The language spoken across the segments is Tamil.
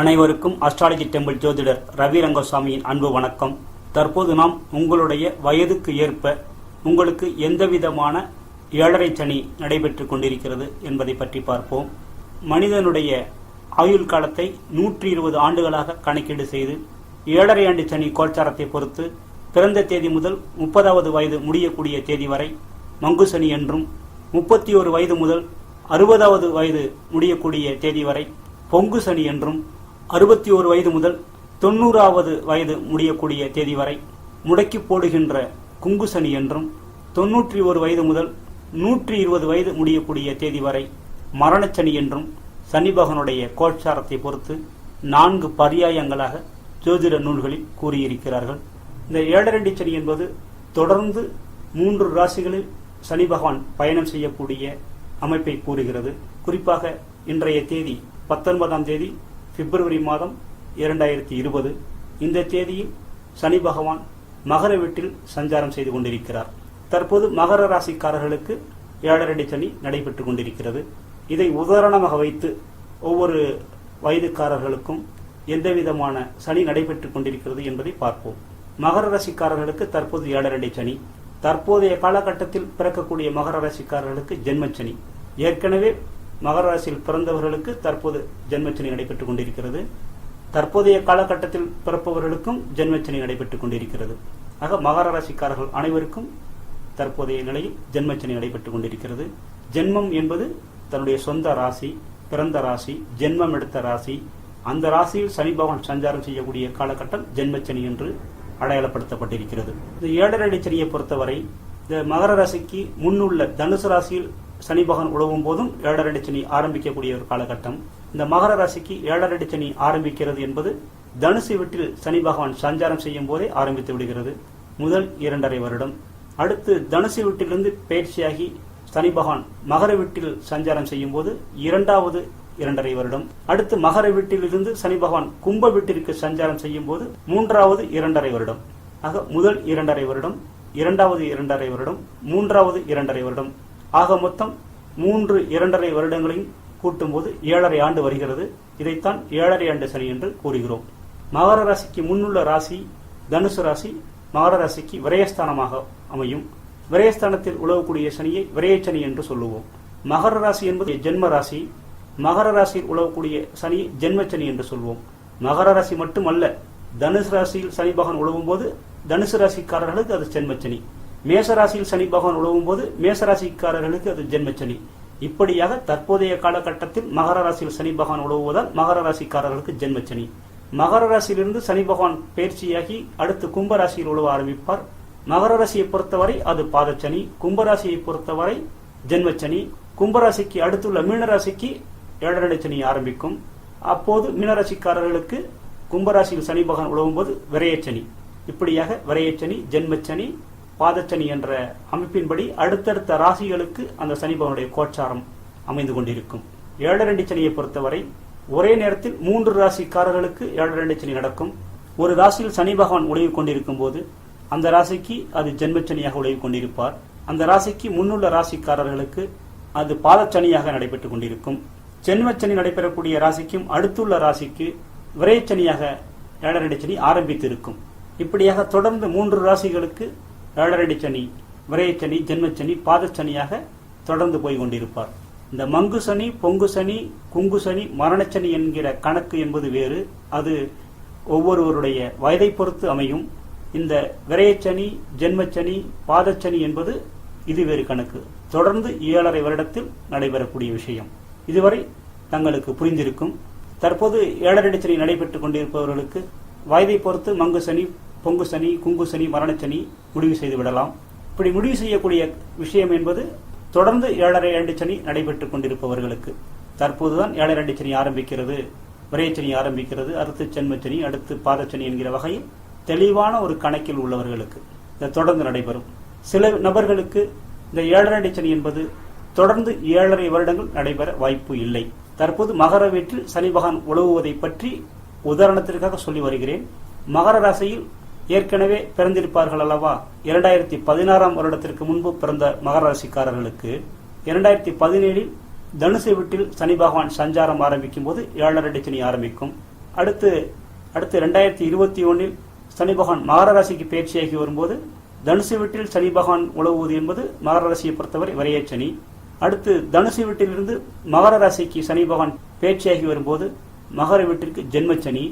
அனைவருக்கும் அஸ்ட்ராலஜி டெம்பிள் ஜோதிடர் ரவி ரங்கசாமியின் அன்பு வணக்கம். தற்போது நாம் உங்களுடைய வயதுக்கு ஏற்ப உங்களுக்கு எந்தவிதமான ஏழரை சனி நடைபெற்று கொண்டிருக்கிறது என்பதை பற்றி பார்ப்போம். மனிதனுடைய ஆயுள் காலத்தை நூற்றி இருபது ஆண்டுகளாக கணக்கீடு செய்து ஏழரை ஆண்டு சனி கோச்சாரத்தை பொறுத்து பிறந்த தேதி முதல் முப்பதாவது வயது முடியக்கூடிய தேதி வரை மங்கு சனி என்றும் முப்பத்தி ஒரு வயது முதல் அறுபதாவது வயது முடியக்கூடிய தேதி வரை பொங்கு சனி என்றும் அறுபத்தி ஒரு வயது முதல் தொண்ணூறாவது வயது முடியக்கூடிய தேதி வரை முடக்கி போடுகின்ற குங்கு சனி என்றும் தொன்னூற்றி ஒரு வயது முதல் நூற்றி இருபது வயது முடியக்கூடிய தேதி வரை மரணச்சனி என்றும் சனி பகவானுடைய பொறுத்து நான்கு பரியாயங்களாக ஜோதிட நூல்களில் கூறியிருக்கிறார்கள். இந்த ஏழரண்டி சனி என்பது தொடர்ந்து மூன்று ராசிகளில் சனி பகவான் பயணம் செய்யக்கூடிய அமைப்பை கூறுகிறது. குறிப்பாக இன்றைய தேதி பத்தொன்பதாம் தேதி பிப்ரவரி மாதம் இரண்டாயிரத்தி இருபது. இந்த தேதியில் சனி பகவான் மகர வீட்டில் சஞ்சாரம் செய்து கொண்டிருக்கிறார். தற்போது மகர ராசிக்காரர்களுக்கு ஏழரடி சனி நடைபெற்று கொண்டிருக்கிறது. இதை உதாரணமாக வைத்து ஒவ்வொரு வயதுக்காரர்களுக்கும் எந்த விதமான சனி நடைபெற்று கொண்டிருக்கிறது என்பதை பார்ப்போம். மகர ராசிக்காரர்களுக்கு தற்போது ஏழரடி சனி. தற்போதைய காலகட்டத்தில் பிறக்கக்கூடிய மகர ராசிக்காரர்களுக்கு ஜென்மச்சனி ஏற்கனவே மகர ராசியில் பிறந்தவர்களுக்கு தற்போது ஜென்மச்சனி நடைபெற்றுக் கொண்டிருக்கிறது. தற்போதைய காலகட்டத்தில் பிறப்பவர்களுக்கும் ஜென்மச்சனி நடைபெற்றுக் கொண்டிருக்கிறது. ஆக மகர ராசிக்காரர்கள் அனைவருக்கும் தற்போதைய நிலையில் ஜென்மச்சனி நடைபெற்றுக் கொண்டிருக்கிறது. ஜென்மம் என்பது தன்னுடைய சொந்த ராசி பிறந்த ராசி ஜென்மம் எடுத்த ராசி. அந்த ராசியில் சனி பகவான் சஞ்சாரம் செய்யக்கூடிய காலகட்டம் ஜென்மச்சனி என்று அடையாளப்படுத்தப்பட்டிருக்கிறது. இந்த ஏழரை சனியை பொறுத்தவரை இந்த மகர ராசிக்கு முன்னுள்ள தனுசு ராசியில் சனி பகவான் உழவும் போதும் ஏழரடி சனி ஆரம்பிக்கக்கூடிய ஒரு காலகட்டம். இந்த மகர ராசிக்கு ஏழரடி சனி ஆரம்பிக்கிறது என்பது தனுசு வீட்டில் சனி பகவான் சஞ்சாரம் செய்யும் போதே ஆரம்பித்து விடுகிறது. முதல் இரண்டரை வருடம். அடுத்து தனுசு வீட்டிலிருந்து பயிற்சியாகி சனி பகவான் மகர வீட்டில் சஞ்சாரம் செய்யும் போது இரண்டாவது இரண்டரை வருடம். அடுத்து மகர வீட்டிலிருந்து சனி பகவான் கும்ப வீட்டிற்கு சஞ்சாரம் செய்யும் போது மூன்றாவது இரண்டரை வருடம். ஆக முதல் இரண்டரை வருடம் இரண்டாவது இரண்டரை வருடம் மூன்றாவது இரண்டரை வருடம். ஆக மொத்தம் மூன்று இரண்டரை வருடங்களையும் கூட்டும்போது ஏழரை ஆண்டு வருகிறது. இதைத்தான் ஏழரை ஆண்டு சனி என்று கூறுகிறோம். மகர ராசிக்கு முன்னுள்ள ராசி தனுசு ராசி மகர ராசிக்கு விரயஸ்தானமாக அமையும். விரயஸ்தானத்தில் உழவக்கூடிய சனியை விரயச்சனி என்று சொல்லுவோம். மகர ராசி என்பது ஜென்ம ராசி. மகர ராசியில் உழவக்கூடிய சனியை ஜென்மச்சனி என்று சொல்வோம். மகர ராசி மட்டுமல்ல தனுசு ராசியில் சனி பகவான் உழவும் போது தனுசு ராசிக்காரர்களுக்கு அது ஜென்மச்சனி. மேசராசியில் சனி பகவான் உழவும் போது மேசராசிக்காரர்களுக்கு அது ஜென்ம சனி. இப்படியாக தற்போதைய காலகட்டத்தில் மகர ராசியில் சனி பகவான் உழவுவதால் மகர ராசிக்காரர்களுக்கு ஜென்மச்சனி மகர ராசியிலிருந்து சனி பகவான் பயிற்சியாகி அடுத்து கும்பராசியில் உழவ ஆரம்பிப்பார். மகர ராசியை பொறுத்தவரை அது பாதச்சனி கும்பராசியை பொறுத்தவரை ஜென்மச்சனி கும்பராசிக்கு அடுத்துள்ள மீனராசிக்கு ஏழரை சனி ஆரம்பிக்கும். அப்போது மீனராசிக்காரர்களுக்கு கும்பராசியில் சனி பகவான் உழவும் போது விரையச்சனி இப்படியாக விரையச்சனி ஜென்மச்சனி பாதச்சனி என்ற அமைப்பின்படி அடுத்தடுத்த ராசிகளுக்கு அந்த சனி பகவானுடைய கோச்சாரம் அமைந்து கொண்டிருக்கும். ஏழரண்டி சனியை பொறுத்தவரை ஒரே நேரத்தில் மூன்று ராசிக்காரர்களுக்கு ஏழரண்டி சனி நடக்கும். ஒரு ராசியில் சனி பகவான் உழைவு கொண்டிருக்கும் போது அந்த ராசிக்கு அது ஜென்மச்சனியாக உழைவு கொண்டிருப்பார். அந்த ராசிக்கு முன்னுள்ள ராசிக்காரர்களுக்கு அது பாதச்சனியாக நடைபெற்றுக் கொண்டிருக்கும். ஜென்மச்சனி நடைபெறக்கூடிய ராசிக்கும் அடுத்துள்ள ராசிக்கு விரைச்சனியாக ஏழரண்டி சனி ஆரம்பித்திருக்கும். இப்படியாக தொடர்ந்து மூன்று ராசிகளுக்கு ஏழரடி சனி விரயச்சனி ஜென்மச்சனி பாதச்சனியாக தொடர்ந்து போய் கொண்டிருப்பார். இந்த மங்கு சனி பொங்கு சனி குங்கு சனி மரணச்சனி என்கிற கணக்கு என்பது வேறு. அது ஒவ்வொருவருடைய வயதை பொறுத்து அமையும். இந்த விரயச்சனி ஜென்மச்சனி பாதச்சனி என்பது இது வேறு கணக்கு. தொடர்ந்து ஏழரை வருடத்தில் நடைபெறக்கூடிய விஷயம். இதுவரை தங்களுக்கு புரிந்திருக்கும். தற்போது ஏழரடி சனி நடைபெற்றுக் கொண்டிருப்பவர்களுக்கு வயதை பொறுத்து மங்கு சனி பொங்கு சனி குங்கு சனி மரணச்சனி முடிவு செய்து விடலாம். இப்படி முடிவு செய்யக்கூடிய விஷயம் என்பது தொடர்ந்து ஏழரை ஆண்டு சனி நடைபெற்றுக் கொண்டிருப்பவர்களுக்கு. தற்போதுதான் ஏழரை ஆண்டு சனி ஆரம்பிக்கிறது. விரையச்சனி ஆரம்பிக்கிறது அடுத்து சென்மச்சனி அடுத்து பாதச்சனி என்கிற வகையில் தெளிவான ஒரு கணக்கில் உள்ளவர்களுக்கு இது தொடர்ந்து நடைபெறும். சில நபர்களுக்கு இந்த ஏழரை சனி என்பது தொடர்ந்து ஏழரை வருடங்கள் நடைபெற வாய்ப்பு இல்லை. தற்போது மகர வீட்டில் சனி பகவான் உழவுவதை பற்றி உதாரணத்திற்காக சொல்லி வருகிறேன். மகர ராசியில் ஏற்கனவே பிறந்திருப்பார்கள் அல்லவா? இரண்டாயிரத்தி பதினாறாம் வருடத்திற்கு முன்பு பிறந்த மகராசிக்காரர்களுக்கு இரண்டாயிரத்தி பதினேழில் தனுசு வீட்டில் சனி பகவான் சஞ்சாரம் ஆரம்பிக்கும் போது ஏழரை சனி ஆரம்பிக்கும். அடுத்து அடுத்து ரெண்டாயிரத்தி இருபத்தி ஒன்றில் சனி பகவான் மகர ராசிக்கு பயிற்சியாகி வரும்போது தனுசு வீட்டில் சனி பகவான் உழவுவது என்பது மகர ராசியை பொறுத்தவரை விரைய சனி. அடுத்து தனுசு வீட்டிலிருந்து மகர ராசிக்கு சனி பகவான் பயிற்சியாகி வரும்போது மகர வீட்டிற்கு ஜென்மச்சனி. சனி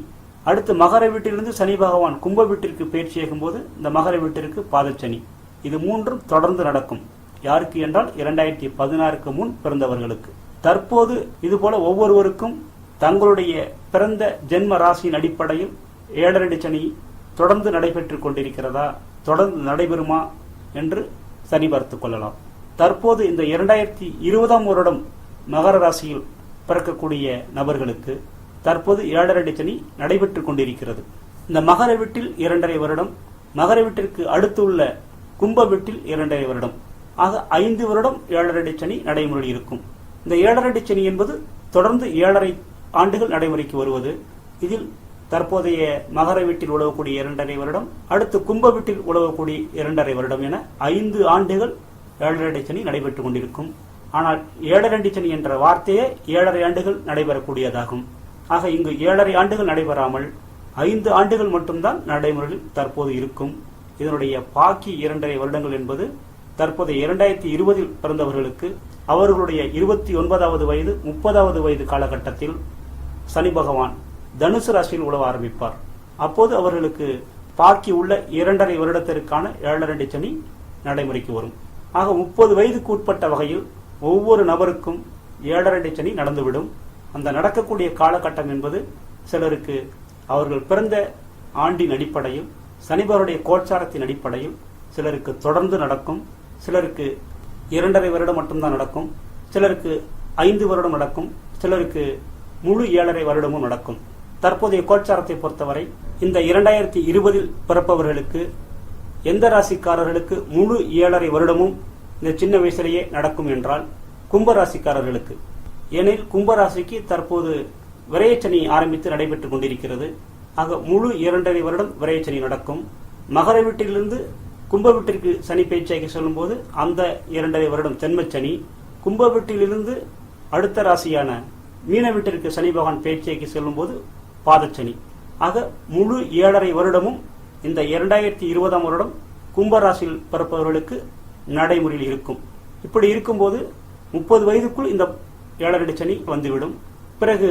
அடுத்து மகர வீட்டிலிருந்து சனி பகவான் கும்ப வீட்டிற்கு பயிற்சி போது இந்த மகர வீட்டிற்கு பாதச்சனி. இது மூன்றும் தொடர்ந்து நடக்கும். யாருக்கு என்றால் இரண்டாயிரத்தி பதினாறுக்கு முன் பிறந்தவர்களுக்கு. தற்போது இதுபோல ஒவ்வொருவருக்கும் தங்களுடைய பிறந்த ஜென்ம ராசியின் அடிப்படையில் ஏழரடி சனி தொடர்ந்து நடைபெற்றுக் கொண்டிருக்கிறதா தொடர்ந்து நடைபெறுமா என்று சரி பார்த்துக் கொள்ளலாம். தற்போது இந்த இரண்டாயிரத்தி இருபதாம் வருடம் மகர ராசியில் பிறக்கக்கூடிய நபர்களுக்கு தற்போது ஏழரடி சனி நடைபெற்றுக் கொண்டிருக்கிறது. இந்த மகர வீட்டில் இரண்டரை வருடம் மகர வீட்டிற்கு அடுத்துள்ள கும்ப வீட்டில் இரண்டரை வருடம். ஆக ஐந்து வருடம் ஏழரடி சனி நடைமுறையில் இருக்கும். இந்த ஏழரடி சனி என்பது தொடர்ந்து ஏழரை ஆண்டுகள் நடைமுறைக்கு வருவது. இதில் தற்போதைய மகர வீட்டில் உழவக்கூடிய இரண்டரை வருடம் அடுத்து கும்ப வீட்டில் உழவக்கூடிய இரண்டரை வருடம் என ஐந்து ஆண்டுகள் ஏழரடி சனி நடைபெற்றுக் கொண்டிருக்கும். ஆனால் ஏழரண்டி சனி என்ற வார்த்தையே ஏழரை ஆண்டுகள் நடைபெறக்கூடியதாகும். ஆக இங்கு ஏழரை ஆண்டுகள் நடைபெறாமல் ஐந்து ஆண்டுகள் மட்டும்தான் நடைமுறையில் தற்போது இருக்கும். இதனுடைய பாக்கி இரண்டரை வருடங்கள் என்பது தற்போது இரண்டாயிரத்தி இருபதில் பிறந்தவர்களுக்கு அவர்களுடைய இருபத்தி ஒன்பதாவது வயது முப்பதாவது வயது காலகட்டத்தில் சனி பகவான் தனுசு ராசியில் உழவ ஆரம்பிப்பார். அப்போது அவர்களுக்கு பாக்கி உள்ள இரண்டரை வருடத்திற்கான ஏழரண்டி சனி நடைமுறைக்கு வரும். ஆக முப்பது வயதுக்கு உட்பட்ட வகையில் ஒவ்வொரு நபருக்கும் ஏழரண்டி சனி நடந்துவிடும். அந்த நடக்கக்கூடிய காலகட்டம் என்பது சிலருக்கு அவர்கள் பிறந்த ஆண்டின் அடிப்படையில் சனிபவருடைய கோச்சாரத்தின் அடிப்படையில் சிலருக்கு தொடர்ந்து நடக்கும் சிலருக்கு இரண்டரை வருடம் மட்டும்தான் நடக்கும் சிலருக்கு ஐந்து வருடம் நடக்கும் சிலருக்கு முழு ஏழரை வருடமும் நடக்கும். தற்போதைய கோச்சாரத்தை பொறுத்தவரை இந்த இரண்டாயிரத்தி இருபதில் பிறப்பவர்களுக்கு எந்த ராசிக்காரர்களுக்கு முழு ஏழரை வருடமும் இந்த சின்ன வயசிலேயே நடக்கும் என்றால் கும்ப ராசிக்காரர்களுக்கு ஏனெனில் கும்பராசிக்கு தற்போது விரையச்சனி ஆரம்பித்து நடைபெற்றுக் கொண்டிருக்கிறது. ஆக முழு இரண்டரை வருடம் விரையச்சனி நடக்கும். மகர வீட்டிலிருந்து கும்ப வீட்டிற்கு சனி பேச்சாக சொல்லும்போது அந்த இரண்டரை வருடம் ஜென்மச்சனி கும்ப வீட்டிலிருந்து அடுத்த ராசியான மீன வீட்டிற்கு சனி பகவான் பயிற்சியாக்கி செல்லும்போது பாதச்சனி. ஆக முழு ஏழரை வருடமும் இந்த இரண்டாயிரத்தி இருபதாம் வருடம் கும்பராசியில் பிறப்பவர்களுக்கு நடைமுறையில் இருக்கும். இப்படி இருக்கும்போது முப்பது வயதுக்குள் இந்த ஏழரடி சனி வந்துவிடும். பிறகு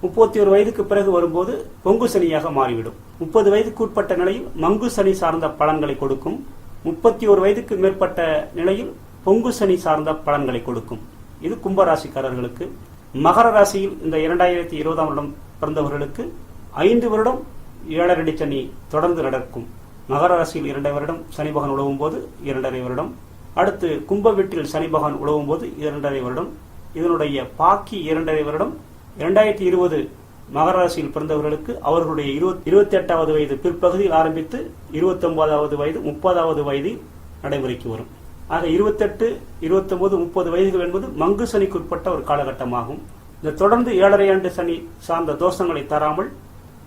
முப்பத்தி ஒரு வயதுக்கு பிறகு வரும்போது பொங்கு சனியாக மாறிவிடும். முப்பது வயதுக்கு உட்பட்ட நிலையில் மங்கு சனி சார்ந்த பலன்களை கொடுக்கும். முப்பத்தி ஒரு வயதுக்கு மேற்பட்ட நிலையில் பொங்கு சனி சார்ந்த பலன்களை கொடுக்கும். இது கும்பராசிக்காரர்களுக்கு. மகர ராசியில் இந்த இரண்டாயிரத்தி இருபதாம் வருடம் பிறந்தவர்களுக்கு ஐந்து வருடம் ஏழரடி சனி தொடர்ந்து நடக்கும். மகர ராசியில் இரண்டரை வருடம் சனி பகவான் உழவும் போது இரண்டரை வருடம். அடுத்து கும்ப வீட்டில் சனி பகவான் உழவும் போது இரண்டரை வருடம். இதனுடைய பாக்கி இரண்டரை வருடம் இரண்டாயிரத்தி இருபது மகர ராசியில் பிறந்தவர்களுக்கு அவர்களுடைய இருபத்தி எட்டாவது வயது பிற்பகுதியில் ஆரம்பித்து இருபத்தி ஒன்பதாவது வயது முப்பதாவது வயதில் நடைமுறைக்கு வரும். ஆக இருபத்தெட்டு இருபத்தொன்பது முப்பது வயதுகள் என்பது மங்கு சனிக்கு உட்பட்ட ஒரு காலகட்டமாகும். இந்த தொடர்ந்து ஏழரை ஆண்டு சனி சார்ந்த தோஷங்களை தராமல்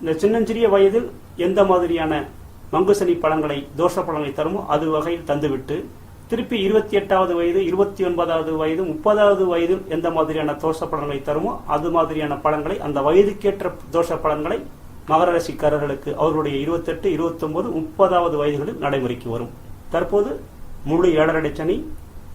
இந்த சின்னஞ்சிறிய வயதில் எந்த மாதிரியான மங்கு சனி பழங்களை தோஷ பழங்களை தருமோ அது வகையில் தந்துவிட்டு திருப்பி இருபத்தி எட்டாவது வயது இருபத்தி ஒன்பதாவது வயது முப்பதாவது வயதில் எந்த மாதிரியான தோஷ பலன்களை தருமோ அது மாதிரியான பலன்களை அந்த வயதுக்கேற்ற தோஷ பலன்களை மகர ராசிக்காரர்களுக்கு அவர்களுடைய இருபத்தெட்டு இருபத்தி ஒன்பது முப்பதாவது வயதுகளில் நடைமுறைக்கு வரும். தற்போது முழு ஏழரடி சனி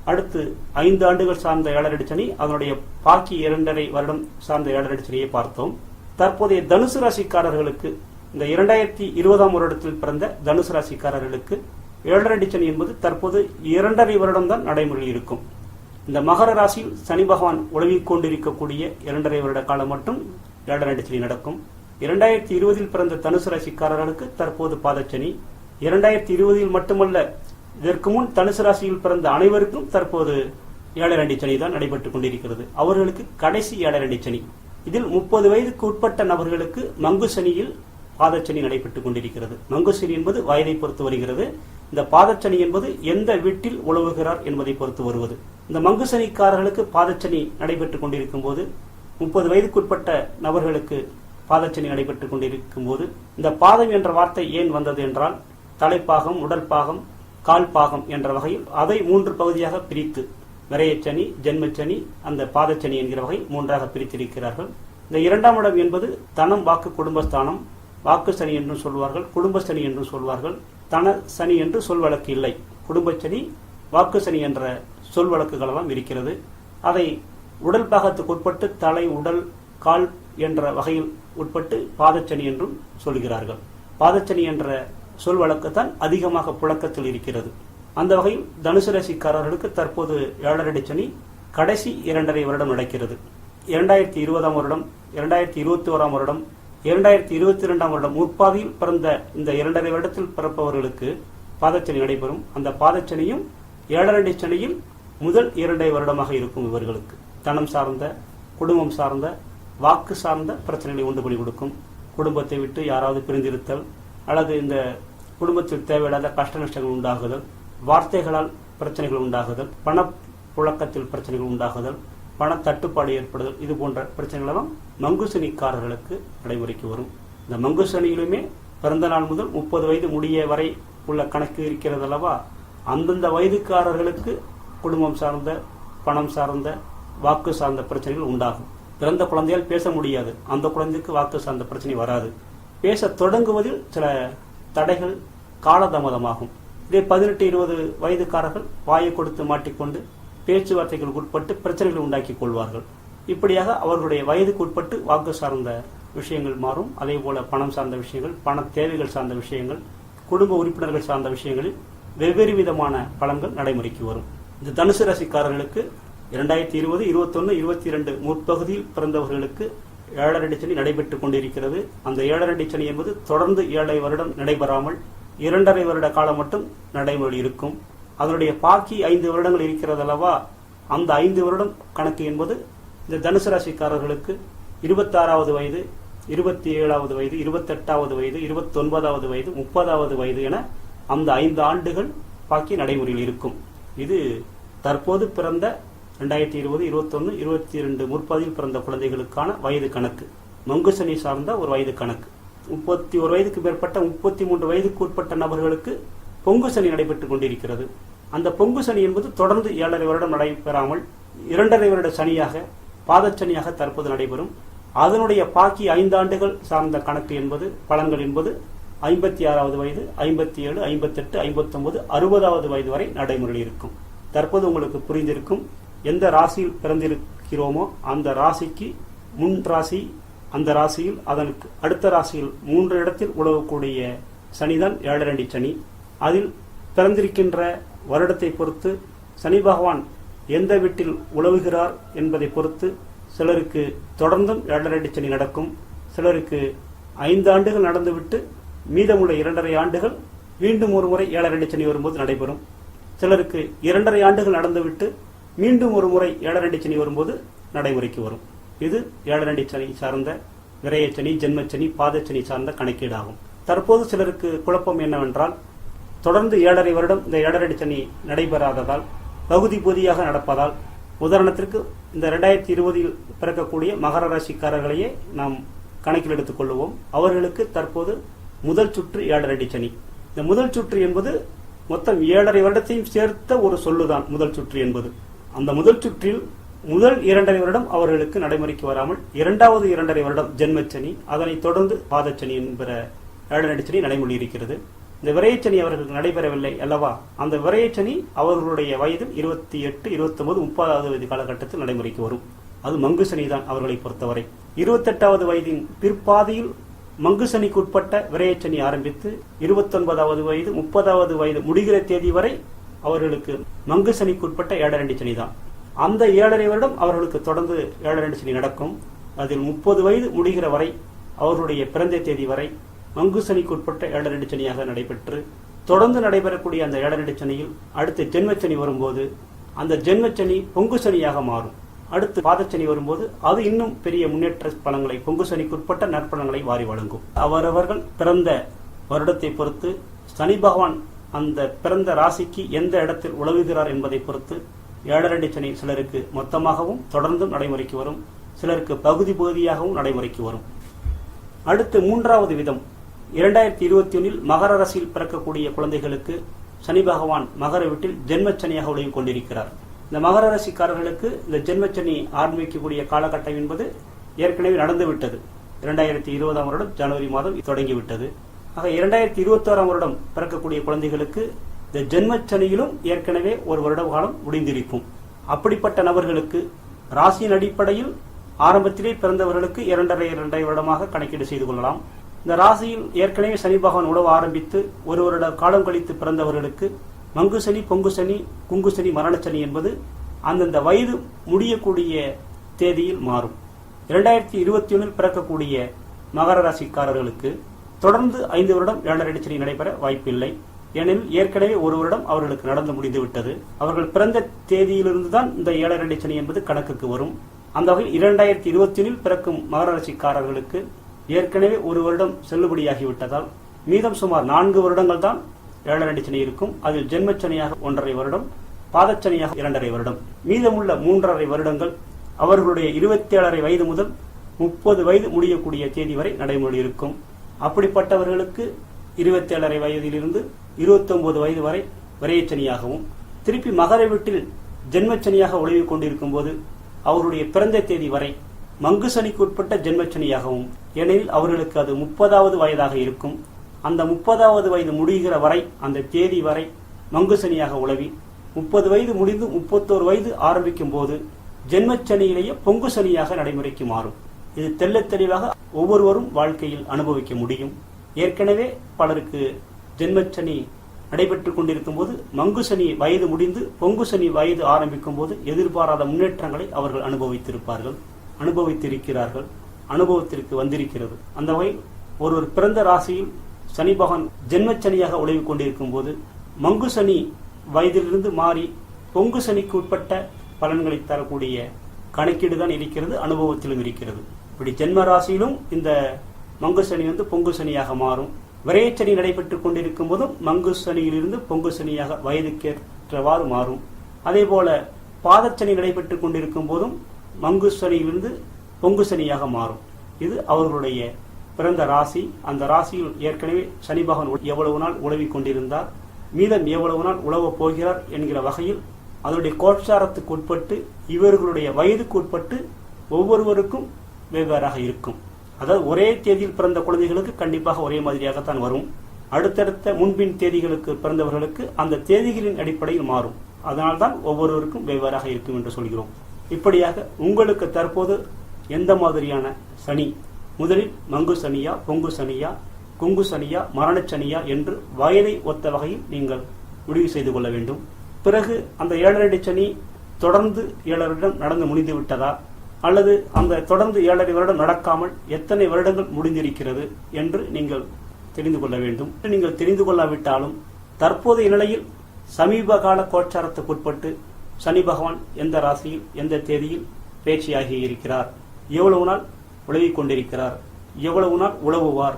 அடுத்து ஐந்து ஆண்டுகள் சார்ந்த ஏழரடி சனி அதனுடைய பாக்கி இரண்டரை வருடம் சார்ந்த ஏழரடி சனியை பார்த்தோம். தற்போதைய தனுசு ராசிக்காரர்களுக்கு இந்த இரண்டாயிரத்தி இருபதாம் வருடத்தில் பிறந்த தனுசு ராசிக்காரர்களுக்கு ஏழரை சனி என்பது தற்போது இரண்டரை வருடம் தான் நடைமுறையில் இருக்கும். இந்த மகர ராசியில் சனி பகவான் உழவிக் கொண்டிருக்கக்கூடிய இரண்டரை வருட காலம் மட்டும் ஏழரை சனி நடக்கும். இரண்டாயிரத்தி இருபதில் பிறந்த தனுசு ராசிக்காரர்களுக்கு தற்போது பாதச்சனி. இரண்டாயிரத்தி இருபதில் மட்டுமல்ல இதற்கு முன் தனுசு ராசியில் பிறந்த அனைவருக்கும் தற்போது ஏழரண்டி சனி தான் நடைபெற்றுக் கொண்டிருக்கிறது. அவர்களுக்கு கடைசி ஏழரண்டி சனி இதில் முப்பது வயதுக்கு உட்பட்ட நபர்களுக்கு மங்கு சனியில் பாதச்சனி நடைபெற்றுக் கொண்டிருக்கிறது. மங்கு சனி என்பது வயதை பொறுத்து வருகிறது. இந்த பாதச்சனி என்பது எந்த வீட்டில் உழவுகிறார் என்பதை பொறுத்து வருவது. இந்த மங்கு சனிக்காரர்களுக்கு பாதச்சனி நடைபெற்றுக் கொண்டிருக்கும் போது முப்பது வயதுக்குட்பட்ட நபர்களுக்கு பாதச்சனி நடைபெற்றுக் கொண்டிருக்கும் போது இந்த பாதம் என்ற வார்த்தை ஏன் வந்தது என்றால் தலைப்பாகம் உடல் பாகம் கால் பாகம் என்ற வகையில் அதை மூன்று பகுதியாக பிரித்து விரையச்சனி ஜென்மச்சனி அந்த பாதச்சனி என்கிற வகை மூன்றாக பிரித்திருக்கிறார்கள். இந்த இரண்டாம் இடம் என்பது தனம் வாக்கு குடும்பஸ்தானம். வாக்கு சனி என்றும் சொல்வார்கள் குடும்பசனி என்றும் சொல்வார்கள். தன சனி என்று சொல் வழக்கு இல்லை. குடும்ப சனி வாக்கு சனி என்ற சொல் வழக்குகளெல்லாம் இருக்கிறது. அதை உடல் பாகத்துக்கு உட்பட்டு தலை உடல் கால் என்ற வகையில் உட்பட்டு பாதச்சனி என்றும் சொல்கிறார்கள். பாதச்சனி என்ற சொல் வழக்கு தான் அதிகமாக புழக்கத்தில் இருக்கிறது. அந்த வகையில் தனுசு ராசிக்காரர்களுக்கு தற்போது ஏழரடி சனி கடைசி இரண்டரை வருடம் நடக்கிறது. இரண்டாயிரத்தி இருபதாம் வருடம் இரண்டாயிரத்தி இருபத்தி ஓராம் வருடம் இரண்டாயிரத்தி இருபத்தி இரண்டாம் வருடம் முற்பாதியில் பிறந்த இந்த இரண்டரை வருடத்தில் பிறப்பவர்களுக்கு பாதச்சனி நடைபெறும். அந்த பாதச்சனியும் ஏழரடி சனியில் முதல் இரண்டரை வருடமாக இருக்கும் இவர்களுக்கு. தனம் சார்ந்த குடும்பம் சார்ந்த வாக்கு சார்ந்த பிரச்சனைகளை உண்டு பண்ணி கொடுக்கும். குடும்பத்தை விட்டு யாராவது பிரிந்திருத்தல் அல்லது இந்த குடும்பத்தில் தேவையில்லாத கஷ்ட நஷ்டங்கள் உண்டாகுதல் வார்த்தைகளால் பிரச்சனைகள் உண்டாகுதல் பண புழக்கத்தில் பிரச்சனைகள் உண்டாகுதல் பண தட்டுப்பாடு ஏற்படுதல் இது போன்ற பிரச்சனைகளெல்லாம் மங்குசனிக்காரர்களுக்கு நடைமுறைக்கு வரும். இந்த மங்குசனியிலுமே பிறந்த நாள் முதல் முப்பது வயது முடிய வரை உள்ள கணக்கு இருக்கிறது அல்லவா? அந்தந்த வயதுக்காரர்களுக்கு குடும்பம் சார்ந்த பணம் சார்ந்த வாக்கு சார்ந்த பிரச்சனைகள் உண்டாகும். பிறந்த குழந்தையால் பேச முடியாது. அந்த குழந்தைக்கு வாக்கு சார்ந்த பிரச்சனை வராது. பேச தொடங்குவதில் சில தடைகள் காலதாமதமாகும். இதே பதினெட்டு இருபது வயதுக்காரர்கள் வாயை கொடுத்து மாட்டிக்கொண்டு பேச்சுவார்த்தைகளுக்கு உட்பட்டு பிரச்சனைகளை உண்டாக்கி கொள்வார்கள். இப்படியாக அவர்களுடைய வயதுக்கு உட்பட்டு வாக்கு சார்ந்த விஷயங்கள் மாறும். அதே போல பணம் சார்ந்த விஷயங்கள் பண தேவைகள் சார்ந்த விஷயங்கள் குடும்ப உறுப்பினர்கள் சார்ந்த விஷயங்களில் வெவ்வேறு விதமான பலன்கள் நடைமுறைக்கு வரும். இந்த தனுசு ராசிக்காரர்களுக்கு இரண்டாயிரத்தி இருபது இருபத்தொன்னு இருபத்தி இரண்டு முற்பகுதியில் பிறந்தவர்களுக்கு ஏழரடி சனி நடைபெற்றுக் கொண்டிருக்கிறது. அந்த ஏழரடி சனி என்பது தொடர்ந்து ஏழை வருடம் நடைபெறாமல் இரண்டரை வருட காலம் மட்டும் நடைமுறை இருக்கும். அதனுடைய பாக்கி ஐந்து வருடங்கள் இருக்கிறது அல்லவா? அந்த ஐந்து வருடம் கணக்கு என்பது இந்த தனுசு ராசிக்காரர்களுக்கு இருபத்தாறாவது வயது இருபத்தி ஏழாவது வயது இருபத்தெட்டாவது வயது இருபத்தொன்பதாவது வயது முப்பதாவது வயது என அந்த ஐந்து ஆண்டுகள் பாக்கி நடைமுறையில் இருக்கும். இது தற்போது பிறந்த ரெண்டாயிரத்தி இருபது இருபத்தொன்னு இருபத்தி ரெண்டு முற்பதில் பிறந்த குழந்தைகளுக்கான வயது கணக்கு. மங்குசனி சார்ந்த ஒரு வயது கணக்கு. முப்பத்தி ஒரு வயதுக்கு மேற்பட்ட முப்பத்தி மூன்று வயதுக்கு உட்பட்ட நபர்களுக்கு பொங்கு சனி நடைபெற்றுக் கொண்டிருக்கிறது. அந்த பொங்கு சனி என்பது தொடர்ந்து ஏழரை வருடம் நடைபெறாமல் இரண்டரை வருட சனியாக பாதச்சனியாக தற்போது நடைபெறும். அதனுடைய பாக்கி ஐந்தாண்டுகள் சார்ந்த கணக்கு என்பது பலன்கள் என்பது ஐம்பத்தி ஆறாவது வயது ஐம்பத்தி ஏழு ஐம்பத்தெட்டு ஐம்பத்தொன்பது அறுபதாவது வயது வரை நடைமுறையில் இருக்கும். தற்போது உங்களுக்கு புரிந்திருக்கும் எந்த ராசியில் பிறந்திருக்கிறோமோ அந்த ராசிக்கு முன் ராசி அந்த ராசியில் அதனுக்கு அடுத்த ராசியில் மூன்று இடத்தில் உழவக்கூடிய சனிதான் ஏழரண்டி சனி. அதில் பிறந்திருக்கின்ற வருடத்தை பொறுத்து சனி பகவான் எந்த வீட்டில் உழவுகிறார் என்பதை பொறுத்து சிலருக்கு தொடர்ந்தும் ஏழரடி சனி நடக்கும் சிலருக்கு ஐந்து ஆண்டுகள் நடந்துவிட்டு மீதமுள்ள இரண்டரை ஆண்டுகள் மீண்டும் ஒரு முறை ஏழரடி சனி வரும்போது நடைபெறும். சிலருக்கு இரண்டரை ஆண்டுகள் நடந்துவிட்டு மீண்டும் ஒரு முறை ஏழரண்டி சனி வரும்போது நடைமுறைக்கு வரும். இது ஏழரண்டி சனி சார்ந்த விரயச்சனி ஜென்மச்சனி பாதச்சனி சார்ந்த கணக்கீடாகும். தற்போது சிலருக்கு குழப்பம் என்னவென்றால் தொடர்ந்து ஏழரை வருடம் இந்த ஏழரடி சனி நடைபெறாததால் பகுதி பகுதியாக நடப்பதால் உதாரணத்திற்கு இந்த ரெண்டாயிரத்தி இருபதில் பிறக்கக்கூடிய மகர ராசிக்காரர்களையே நாம் கணக்கில் எடுத்துக்கொள்வோம் அவர்களுக்கு தற்போது முதல் சுற்று ஏழரடி சனி இந்த முதல் சுற்று என்பது மொத்தம் ஏழரை வருடத்தையும் சேர்த்த ஒரு சொல்லுதான் முதல் சுற்று என்பது. அந்த முதல் சுற்றில் முதல் இரண்டரை வருடம் அவர்களுக்கு நடைமுறைக்கு வராமல் இரண்டாவது இரண்டரை வருடம் ஜென்மச்சனி அதனைத் தொடர்ந்து பாதச்சனி என்கிற ஏழரடிச்சனி நடைமுறை இருக்கிறது. இந்த விரையச்சனி அவர்களுக்கு நடைபெறவில்லை அல்லவா? அந்த விரையச்சனி அவர்களுடைய வயதில் இருபத்தி எட்டு இருபத்தொன்பது முப்பதாவது வயது காலகட்டத்தில் நடைமுறைக்கு வரும். அது மங்கு சனி தான் அவர்களை பொறுத்தவரை. இருபத்தெட்டாவது வயதின் பிற்பாதையில் மங்கு சனிக்கு உட்பட்ட விரையச்சனி ஆரம்பித்து இருபத்தொன்பதாவது வயது முப்பதாவது வயது முடிகிற தேதி வரை அவர்களுக்கு மங்கு சனிக்கு உட்பட்ட ஏழரண்டி சனி தான் அந்த ஏழரை வருடம் அவர்களுக்கு தொடர்ந்து ஏழரண்டி சனி நடக்கும். அதில் முப்பது வயது முடிகிற வரை அவர்களுடைய பிறந்த தேதி வரை மங்குசனிக்கு உட்பட்ட ஏழரண்டி சனியாக நடைபெற்று தொடர்ந்து நடைபெறக்கூடிய அந்த ஏழரண்டி சனியில் அடுத்து ஜென்மச்சனி வரும்போது அந்த ஜென்மச்சனி பொங்கு சனியாக மாறும். அடுத்து பாதச்சனி வரும்போது அது இன்னும் பெரிய முன்னேற்ற பலன்களை பொங்கு சனிக்குட்பட்ட நற்பலன்களை வாரி வழங்கும். அவரவர்கள் பிறந்த வருடத்தை பொறுத்து சனி பகவான் அந்த பிறந்த ராசிக்கு எந்த இடத்தில் உழவுகிறார் என்பதை பொறுத்து ஏழரடி சனி சிலருக்கு மொத்தமாகவும் தொடர்ந்தும் நடைமுறைக்கு வரும் சிலருக்கு பகுதி பகுதியாகவும் நடைமுறைக்கு வரும். அடுத்து மூன்றாவது விதம் இரண்டாயிரத்தி இருபத்தி ஒன்றில் மகர ராசியில் பிறக்கக்கூடிய குழந்தைகளுக்கு சனி பகவான் மகர வீட்டில் ஜென்மச்சனியாக உலகி கொண்டிருக்கிறார். இந்த மகர ராசிக்காரர்களுக்கு இந்த ஜென்மச்சனி ஆரம்பிக்கக்கூடிய காலகட்டம் என்பது ஏற்கனவே நடந்துவிட்டது. இரண்டாயிரத்தி இருபதாம் வருடம் ஜனவரி மாதம் தொடங்கிவிட்டது. ஆக இரண்டாயிரத்தி இருபத்தோராம் வருடம் பிறக்கக்கூடிய குழந்தைகளுக்கு இந்த ஜென்மச்சனியிலும் ஏற்கனவே ஒரு வருட காலம் முடிந்திருக்கும். அப்படிப்பட்ட நபர்களுக்கு ராசியின் அடிப்படையில் ஆரம்பத்திலே பிறந்தவர்களுக்கு இரண்டரை இரண்டரை வருடமாக கணக்கீடு செய்து கொள்ளலாம். இந்த ராசியில் ஏற்கனவே சனி பகவான் உழவு ஆரம்பித்து ஒரு வருட காலம் கழித்து பிறந்தவர்களுக்கு மங்கு சனி பொங்கு சனி குங்கு சனி மரணச்சனி என்பது அந்தந்த வயது முடியக்கூடிய தேதியில் மாறும். இரண்டாயிரத்தி இருபத்தி ஒன்றில் பிறக்கக்கூடிய மகர ராசிக்காரர்களுக்கு தொடர்ந்து ஐந்து வருடம் இரண்டரை சனி நடைபெற வாய்ப்பில்லை. ஏனெனில் ஏற்கனவே ஒரு வருடம் அவர்களுக்கு நடந்து முடிந்துவிட்டது அவர்கள் பிறந்த தேதியிலிருந்து தான் இந்த ஏழரை சனி என்பது கணக்குக்கு வரும். அந்த வகையில் இரண்டாயிரத்தி இருபத்தி ஒன்றில் பிறக்கும் மகர ராசிக்காரர்களுக்கு ஏற்கனவே ஒரு வருடம் செல்லுபடியாகிவிட்டதால் மீதம் சுமார் நான்கு வருடங்கள் தான் ஏழரை சனி இருக்கும். அதில் ஜென்மச்சனியாக ஒன்றரை வருடம் பாதச்சனியாக இரண்டரை வருடம். மீதமுள்ள மூன்றரை வருடங்கள் அவர்களுடைய இருபத்தி ஏழரை வயது முதல் முப்பது வயது முடியக்கூடிய தேதி வரை நடைமுறை இருக்கும். அப்படிப்பட்டவர்களுக்கு இருபத்தி ஏழரை வயதிலிருந்து இருபத்தி ஒன்பது வயது வரை விரையச்சனியாகவும் திருப்பி மகர வீட்டில் ஜென்மச்சனியாக ஒளிவு கொண்டிருக்கும் போது அவருடைய பிறந்த தேதி வரை மங்கு சனிக்கு உட்பட்ட ஜென்மச்சனியாகவும் ஏனெனில் அவர்களுக்கு அது முப்பதாவது வயதாக இருக்கும். அந்த முப்பதாவது வயது முடிகிற வரை அந்த தேதி வரை மங்கு சனியாக உழவி முப்பது வயது முடிந்து முப்பத்தோரு வயது ஆரம்பிக்கும் போது ஜென்மச்சனியிலேயே பொங்கு சனியாக நடைமுறைக்கு மாறும். இது தெல்ல தெளிவாக ஒவ்வொருவரும் வாழ்க்கையில் அனுபவிக்க முடியும். ஏற்கனவே பலருக்கு ஜென்மச்சனி நடைபெற்றுக் கொண்டிருக்கும் போது மங்குசனி வயது முடிந்து பொங்கு சனி வயது ஆரம்பிக்கும் போது எதிர்பாராத முன்னேற்றங்களை அவர்கள் அனுபவித்திருப்பார்கள் அனுபவித்திருக்கிறார்கள். அனுபவத்திற்கு வந்திருக்கிறது. அந்த வகையில் ஒருவர் பிறந்த ராசியில் சனி பகவான் ஜென்மச்சனியாக உழைவு கொண்டிருக்கும் போது மங்கு சனி வயதிலிருந்து மாறி பொங்கு சனிக்கு உட்பட்ட பலன்களை தரக்கூடிய கணக்கீடு தான் இருக்கிறது அனுபவத்திலும் இருக்கிறது. இப்படி ஜென்ம ராசியிலும் இந்த மங்கு சனி வந்து பொங்கு சனியாக மாறும். விரையச்சனி நடைபெற்றுக் கொண்டிருக்கும் போதும் மங்கு சனியிலிருந்து பொங்கு சனியாக வயதுக்கேற்றவாறு மாறும். அதே போல பாதச்சனி நடைபெற்றுக் கொண்டிருக்கும் போதும் மங்கு சனியிலிருந்து பொங்கு சனியாக மாறும். இது அவர்களுடைய பிறந்த ராசி. அந்த ராசியில் ஏற்கனவே சனி பகவான் எவ்வளவு நாள் உழவி கொண்டிருந்தார் மீதம் எவ்வளவு நாள் உழவப் போகிறார் என்கிற வகையில் அதனுடைய கோட்சாரத்துக்கு உட்பட்டு இவர்களுடைய வயதுக்கு உட்பட்டு ஒவ்வொருவருக்கும் வெவ்வேறாக இருக்கும். அதாவது ஒரே தேதியில் பிறந்த குழந்தைகளுக்கு கண்டிப்பாக ஒரே மாதிரியாகத்தான் வரும். அடுத்தடுத்த முன்பின் தேதிகளுக்கு பிறந்தவர்களுக்கு அந்த தேதிகளின் அடிப்படையில் மாறும். அதனால்தான் ஒவ்வொருவருக்கும் வெவ்வேறாக இருக்கும் என்று சொல்கிறோம். இப்படியாக உங்களுக்கு தற்போது எந்த மாதிரியான சனி? முதலில் மங்கு சனியா பொங்கு சனியா குங்கு சனியா மரண சனியா என்று வயதை ஒத்த வகையில் நீங்கள் முடிவு செய்து கொள்ள வேண்டும். பிறகு அந்த ஏழரை சனி தொடர்ந்து ஏழரை வருடம் நடந்து முடிந்து விட்டதா? அல்லது அந்த தொடர்ந்து ஏழரை வருடம் நடக்காமல் எத்தனை வருடங்கள் முடிந்திருக்கிறது என்று நீங்கள் தெரிந்து கொள்ள வேண்டும். நீங்கள் தெரிந்து கொள்ளாவிட்டாலும் தற்போதைய நிலையில் சமீப கால கோச்சாரத்துக்குட்பட்டு சனி பகவான் எந்த ராசியில் எந்த தேதியில் பேச்சியாகி இருக்கிறார்? எவ்வளவு நாள் உழவிக் கொண்டிருக்கிறார் எவ்வளவு நாள் உழவுவார்?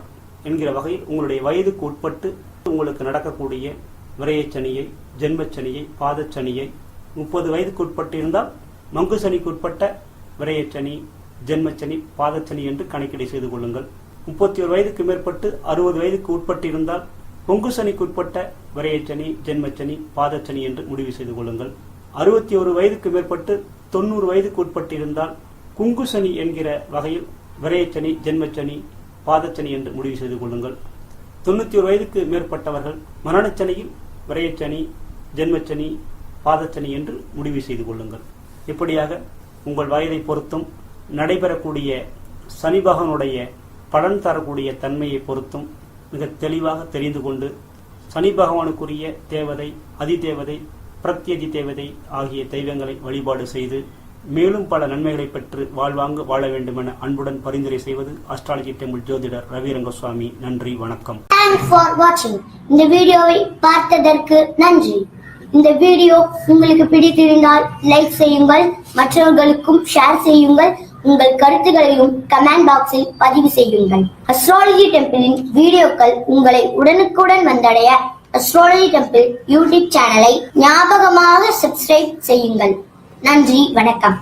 என்கிற வகையில் உங்களுடைய வயதுக்கு உட்பட்டு உங்களுக்கு நடக்கக்கூடிய விரயச்சனியை ஜென்மச்சனியை பாதச்சனியை முப்பது வயதுக்கு உட்பட்டு இருந்தால் மங்கு சனிக்கு உட்பட்ட விரயச்சனி ஜென்மச்சனி பாதச்சனி என்று கணக்கீடு செய்து கொள்ளுங்கள். முப்பத்தி ஒரு வயதுக்கு மேற்பட்டு அறுபது வயதுக்கு உட்பட்டு இருந்தால் பொங்கு சனிக்கு உட்பட்ட விரயச்சனி ஜென்மச்சனி பாதச்சனி என்று முடிவு செய்து கொள்ளுங்கள். அறுபத்தி ஒரு வயதுக்கு மேற்பட்டு தொண்ணூறு வயதுக்கு உட்பட்டு இருந்தால் குங்கு சனி என்கிற வகையில் விரயச்சனி ஜென்மச்சனி பாதச்சனி என்று முடிவு செய்து கொள்ளுங்கள். தொண்ணூற்றி ஒரு வயதுக்கு மேற்பட்டவர்கள் மரணச்சனியில் விரயச்சனி ஜென்மச்சனி பாதச்சனி என்று முடிவு செய்து கொள்ளுங்கள். இப்படியாக உங்கள் வயதை பொறுத்தும் நடைபெறக்கூடிய சனி பகவானுடைய பலன் தரக்கூடிய தன்மையை பொறுத்தும் மிக தெளிவாக தெரிந்து கொண்டு சனி பகவானுக்குரிய தேவதை அதிதேவதை பிரத்யதி தேவதை ஆகிய தெய்வங்களை வழிபாடு செய்து மேலும் பல நன்மைகளை பெற்று வாழ்வாங்கு வாழ வேண்டுமென அன்புடன் பரிந்துரை செய்வது அஸ்ட்ராலஜி டெம்பிள் ஜோதிடர் ரவிரங்கசுவாமி. நன்றி வணக்கம். இந்த வீடியோவை பார்த்ததற்கு நன்றி. இந்த வீடியோ உங்களுக்கு பிடித்திருந்தால் லைக் செய்யுங்கள் மற்றவர்களுக்கும் ஷேர் செய்யுங்கள் உங்கள் கருத்துகளையும் கமெண்ட் பாக்ஸில் பதிவு செய்யுங்கள். அஸ்ட்ராலஜி டெம்பிளின் வீடியோக்கள் உங்களை உடனுக்குடன் வந்தடைய அஸ்ட்ராலஜி டெம்பிள் யூடியூப் சேனலை ஞாபகமாக சப்ஸ்கிரைப் செய்யுங்கள். நன்றி வணக்கம்.